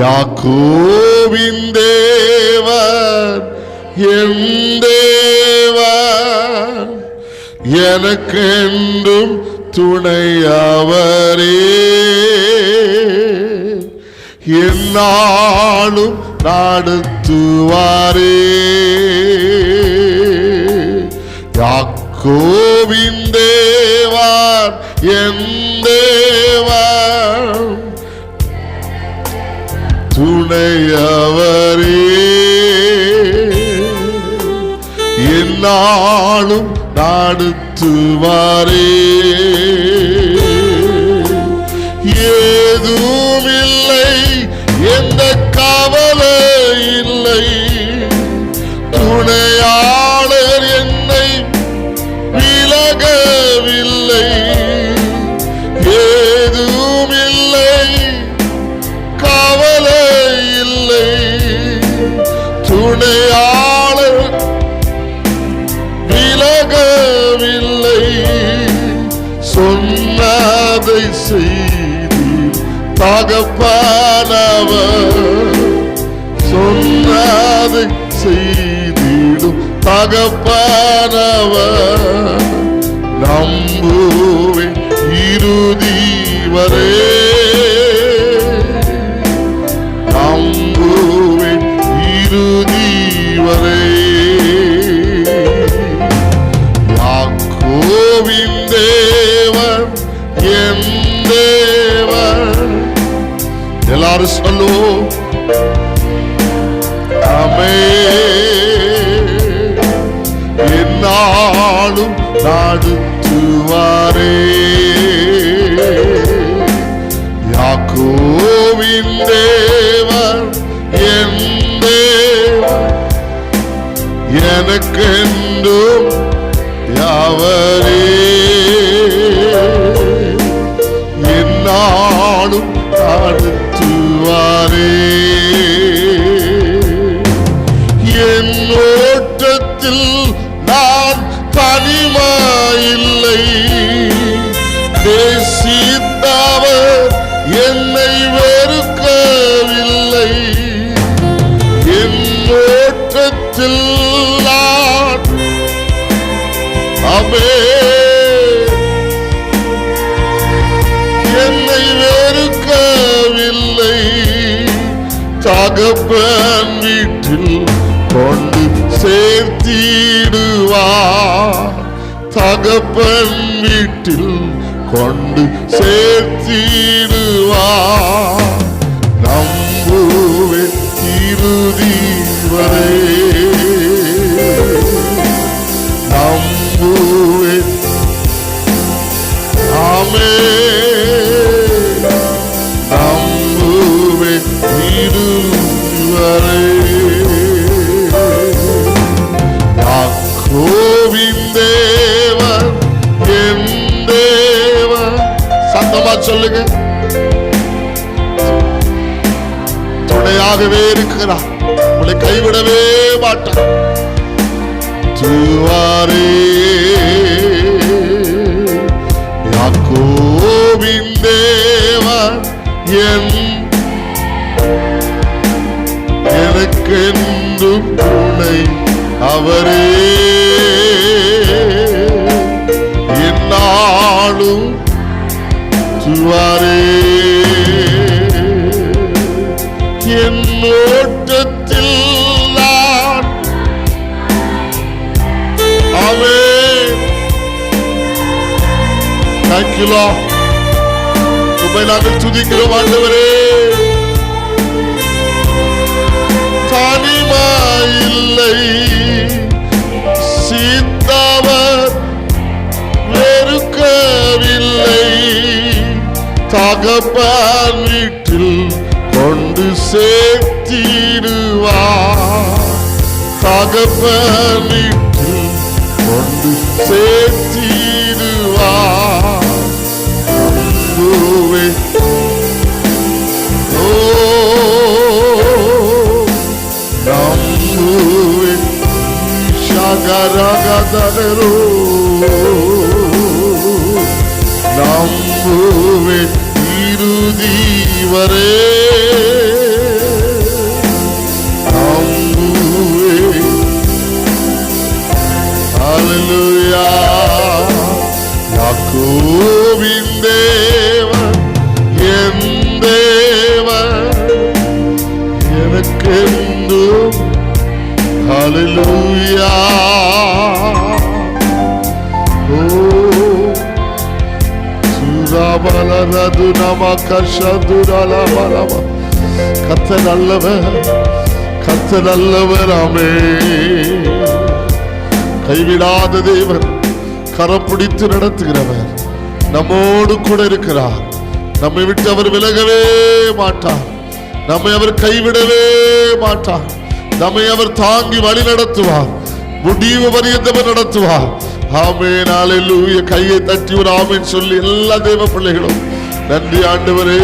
யாக்கோவின் தேவன் என் தேவன் எனக்கென்றும் துணையவரே என்னாலும் நடத்துவாரே. யாக்கோவின் தேவன் என் தேவன் துணையவரே என்னாலும் நடத்துவாரே. துணையாளர் விலகவில்லை. சொன்னதை செய்தி தகப்பானவர். சொன்னதை செய்திடும் தகப்பானவர். நம்புவே இறுதி வரே. தேவன் எல்லாரும் சொல்லுவோம் அமே என்னாலும் நடத்துவாரே யாக்கோவின் தேவன் என் தேவன் எனக்கென்றும் யாவரே நடத்துவாரே என் ஓட்டத்தில் நான் தனிமாயில்லை நேசித்தவர் என்னை வெறுக்கவில்லை. என் ஓட்டத்தில் நான் அமே தகப்பன் வீட்டில் கொண்டு சேர்த்திடுவார் தகப்பன் வீட்டில் கொண்டு சேர்த்திடுவார் நம்புவே சொல்லுங்க. துணையாகவே இருக்கிறார். உங்களை கைவிடவே மாட்டார். துவாரே யாக்கோவின் தேவன் என் எனக்கென்றும் துணை அவரே. துவாரே என் ஓட்டத்தில் நான் அவே தேங்க்யூலா உண்மை நாங்கள் துதிக்கிறோம் ஆண்டவரே. தனிமா இல்லை தகப்பான் வீட்டில் கொண்டு சேர்த்திடுவார் தகப்பன் வீட்டில் கொண்டு சேர்த்திடுவார் நம்புவே ஓ நம்புவே இறுதி வரே யாக்கோவின் தேவன் என் தேவன். எனக்கெந்தும் ஹalleluya சுராபலரது நமக்கஷதுரலபலப. கர்த்தர் நல்லவர் கத்த நல்லவர் ஆமே கைவிடாத தேவன் கரம் பிடித்து நடத்துகிறவர். நம்மோடு கூட இருக்கிறார். நம்மை விட்டு அவர் விலகவே மாட்டார். நம்மை அவர் கைவிடவே மாட்டார். நம்மை அவர் தாங்கி வழி நடத்துவார் முடிவு பரியந்தவர் நடத்துவார். ஆமேன் அலையிலூய கையை தட்டி ஒரு ஆமேன் சொல்லி எல்லா தேவ பிள்ளைகளும் நன்றி ஆண்டவரே.